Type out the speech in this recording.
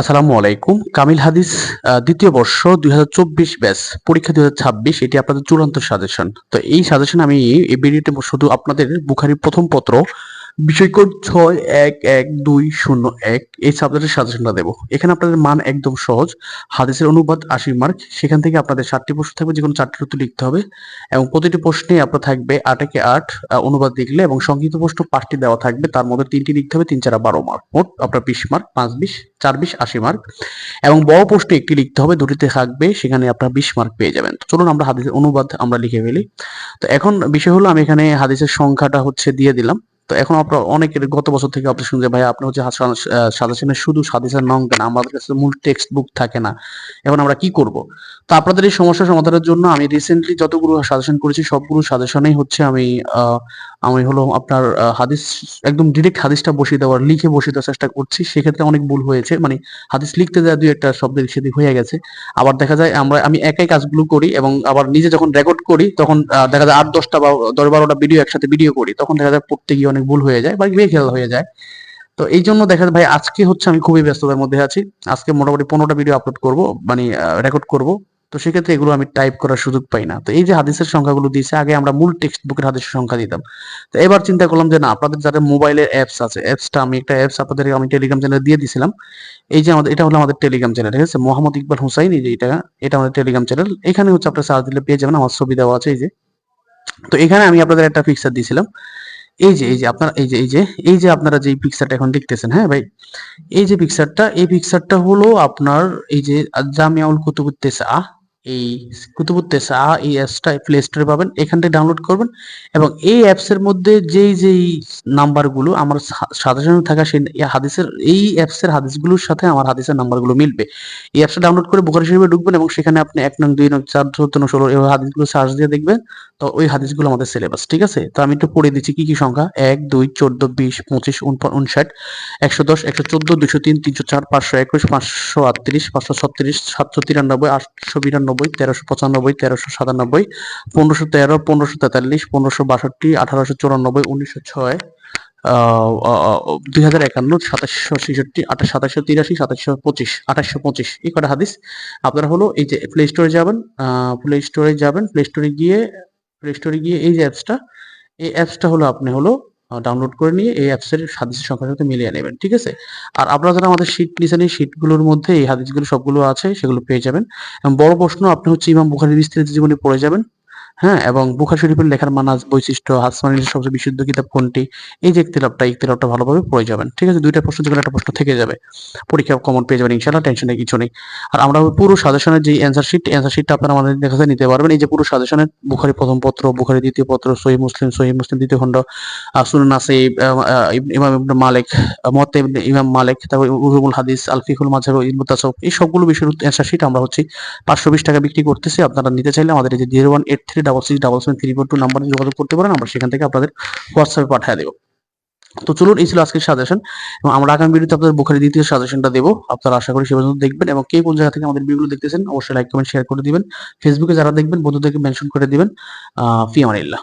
আসসালামু আলাইকুম। কামিল হাদিস দ্বিতীয় বর্ষ, দুই হাজার চব্বিশ ব্যাস, পরীক্ষা দুই হাজার ছাব্বিশ, এটি আপনাদের চূড়ান্ত সাজেশন। তো এই সাজেশন আমি এই ভিডিওতে শুধু আপনাদের বুখারির প্রথম পত্র বিষয় কোড ছয় এক এক দুই শূন্য এক, এই সাবজেক্টের সাজেশনটা দেবো। এখানে আপনাদের মান একদম সহজ। হাদিসের অনুবাদ আশি মার্ক সেখান থেকে আপনাদের ষাটটি প্রশ্ন থাকবে যে কোনো চারটি উত্তর লিখতে হবে। এবং প্রতিটি প্রশ্নে আপনার থাকবে আটেকে আট অনুবাদ লিখলে এবং সংক্ষিপ্ত প্রশ্ন পাঁচটি দেওয়া থাকবে। তার মধ্যে তিনটি লিখতে হবে, তিন চারা বারো মার্ক মোট আপনার বিশ মার্ক পাঁচ বিশ, চার বিশ, আশি মার্ক এবং বড় প্রশ্নে একটি লিখতে হবে, দুটিতে থাকবে, সেখানে আপনার বিশ মার্ক পেয়ে যাবেন। তো চলুন আমরা হাদিসের অনুবাদ আমরা লিখে ফেলি। তো এখন বিষয় হলো, আমি এখানে হাদিসের সংখ্যাটা হচ্ছে দিয়ে দিলাম। তো এখন আপনার অনেকের গত বছর থেকে আপনি শুনছে ভাই আপনি হচ্ছে সাজেশনের শুধু সাজেশন নং দেন আমাদের কাছে মূল টেক্সট বুক থাকে না। এখন আমরা কি করব? তো আপনাদের এই সমস্যা সমাধানের জন্য আমি রিসেন্টলি যতগুলো সাজেশন করেছি, সবগুলো সাজেশনেই হচ্ছে আমি আমি হলো আপনার হাদিস, একদম ডিরেক্ট হাদিসটা বসিয়ে দেওয়ার, লিখে বসিয়ে দেওয়ার চেষ্টা করছি। সেক্ষেত্রে অনেক ভুল হয়েছে মানে হাদিস লিখতে যায় দুই একটা শব্দের সেদিক হয়ে গেছে। আবার দেখা যায় আমরা, আমি একাই কাজগুলো করি এবং আবার নিজে যখন রেকর্ড করি, তখন দেখা যায় আট, দশটা বা দশ বারোটা ভিডিও একসাথে ভিডিও করি। তখন দেখা যায় পড়তে গিয়ে ভুল হয়ে যায় বা খেয়াল হয়ে যায়। তো এই জন্য দেখা যায় ভাই আজকে হচ্ছে আমি খুবই ব্যস্ততার মধ্যে আছি। আজকে মোটামুটি পনেরোটা ভিডিও আপলোড করব মানে রেকর্ড করব। তো সেক্ষেত্রে এগুলো আমি টাইপ করার সুযোগ পাই না। তো এই যে হাদিসের সংখ্যাগুলো দিয়েছে আগে আমরা মূল টেক্সট বুকের হাদিসের সংখ্যা দিতাম। তো এবার চিন্তা করলাম যে না আপনাদের যাদের মোবাইলের অ্যাপস আছে অ্যাপসটা আমি একটা অ্যাপস আপনাদের আমি টেলিগ্রাম চ্যানেলে দিয়ে দিয়েছিলাম এই যে আমাদের এটা হলো আমাদের টেলিগ্রাম চ্যানেল ঠিক আছে? মোহাম্মদ ইকবাল হুসাইন এই যে এটা এটা আমাদের টেলিগ্রাম চ্যানেল এখানে হচ্ছে আপনার সার্চ দিলে পেয়ে যাবেন আমার ছবি দেওয়া আছে এই যে। তো এখানে আমি আপনাদের একটা পিকচার দিয়েছিলাম এই যে এই যে আপনার, এই যে এই যে এই যে আপনারা যে পিকচারটা এখন দেখতেছেন হ্যাঁ ভাই? এই যে পিকচারটা এই পিকচারটা হলো আপনার এই যে জামিয়াউল কুতুবুত্তেসা এই কুতুবুত্তেসা এই অ্যাপসটা প্লে স্টোরে পাবেন, এখান থেকে ডাউনলোড করবেন এবং এই অ্যাপসের মধ্যে যেই যেই নাম্বারগুলো আমার সাজেশনে থাকা সেই হাদিসের, এই অ্যাপসের হাদিসগুলোর সাথে আমার হাদিসের নাম্বারগুলো মিলবে। এই অ্যাপসটা ডাউনলোড করে বুখারি শরীফে ঢুকবেন এবং সেখানে আপনি এক নং, দুই নং, চার, চৌদ্দ ষোলো, এই হাদিসগুলো সার্চ দিয়ে দেখবেন। তো ওই হাদিসগুলো আমাদের সিলেবাস ঠিক আছে? তো আমি একটু পড়ে দিচ্ছি কি কি সংখ্যা? এক, দুই, চোদ্দ, বিশ, পঁচিশ উনষাট, একশো দশ, একশো চোদ্দ দুশো তিন, তিনশো চার, পাঁচশো একুশ, পাঁচশো আটত্রিশ, পাঁচশো ছত্রিশ, সাতশো তিরানব্বই, আটশো বিরানব্বই, তেরোশো পঁচানব্বই, তেরোশো সাতানব্বই, পনেরোশো তেরো, পনেরোশো তেতাল্লিশ, পনেরোশো বাষট্টি, আঠারোশো চুরানব্বই, উনিশশো ছয় দুই হাজার একান্ন, সাতাশশো ছেষট্টি, আঠাশ, সাতাশশো তিরাশি, সাতাশশো পঁচিশ, আঠাশশো পঁচিশ। এই কটা হাদিস আপনারা হলো এই যে প্লে স্টোরে যাবেন প্লে স্টোরে যাবেন প্লে স্টোরে গিয়ে প্লে স্টোরে গিয়ে এই যে অ্যাপসটা এই অ্যাপসটা হলো আপনি হলো ডাউনলোড করে নিয়ে এই অ্যাপসের হাদিসের সংখ্যার সাথে মিলিয়ে নেবেন, ঠিক আছে? আর আপনারা যারা আমাদের শীট নিছেন এই শীটগুলোর মধ্যে এই হাদিসগুলো সবগুলো আছে, সেগুলো পেয়ে যাবেন। এবং বড় প্রশ্ন, আপনি হচ্ছে ইমাম বুখারির বিস্তারিত জীবনে পড়ে যাবেন হ্যাঁ এবং বুখার শরীফের লেখার মানাজ, বৈশিষ্ট্য হাসমানির সবচেয়ে বিশুদ্ধ কিতাব কোনটি? এই যে ইকতিলাফটা ইকতিলাফটা ভালোভাবে পড়ে যাবেন, ঠিক আছে? দুইটা প্রশ্ন একটা প্রশ্ন থেকে যাবে, পরীক্ষা কমন পেয়ে যাবেন ইনশাল্লাহ টেনশনের কিছু নেই। আর আমরা পুরো সাজেশনের যে অ্যান্সার শিট অ্যান্সার শিটটা আপনারা আমাদের দেখা যায় নিতে পারবেন। এই যে পুরো সাজেশনের বুখারি প্রথম পত্র, বুখারি দ্বিতীয় পত্র সহি মুসলিম সহি মুসলিম দ্বিতীয় খণ্ড সুনান আছে ইমাম মালিক মত ইমাম মালিক, তারপর উলুমুল হাদিস আলফিকুল মাঝাব ইলমু তাসাউফ এই সবগুলো বিষয়ের অ্যান্সার শিট আমরা হচ্ছে পাঁচশো বিশ টাকা বিক্রি করতেছি। আপনারা নিতে চাইলে আমাদের এই যে zero one eight three double six double seven three four two নাম্বারে যোগাযোগ করতে পারেন, আমরা সেখান থেকে আপনাদের হোয়াটসঅ্যাপে পাঠিয়ে দেবো। তো চলুন, এই ছিল আজকের সাজেশন এবং আমরা আগামী ভিডিওতে আপনাদের বুখারি দ্বিতীয় সাজেশনটা দেবো। আপনারা আশা করি সে পর্যন্ত দেখবেন এবং কে কোন জায়গা থেকে আমাদের ভিডিওগুলো দেখতেছেন, অবশ্যই লাইক কমেন্ট শেয়ার করে দিবেন। ফেসবুকে যারা দেখবেন, বন্ধুদেরকে মেনশন করে দিবেন। আহ, ফি আমানিল্লাহ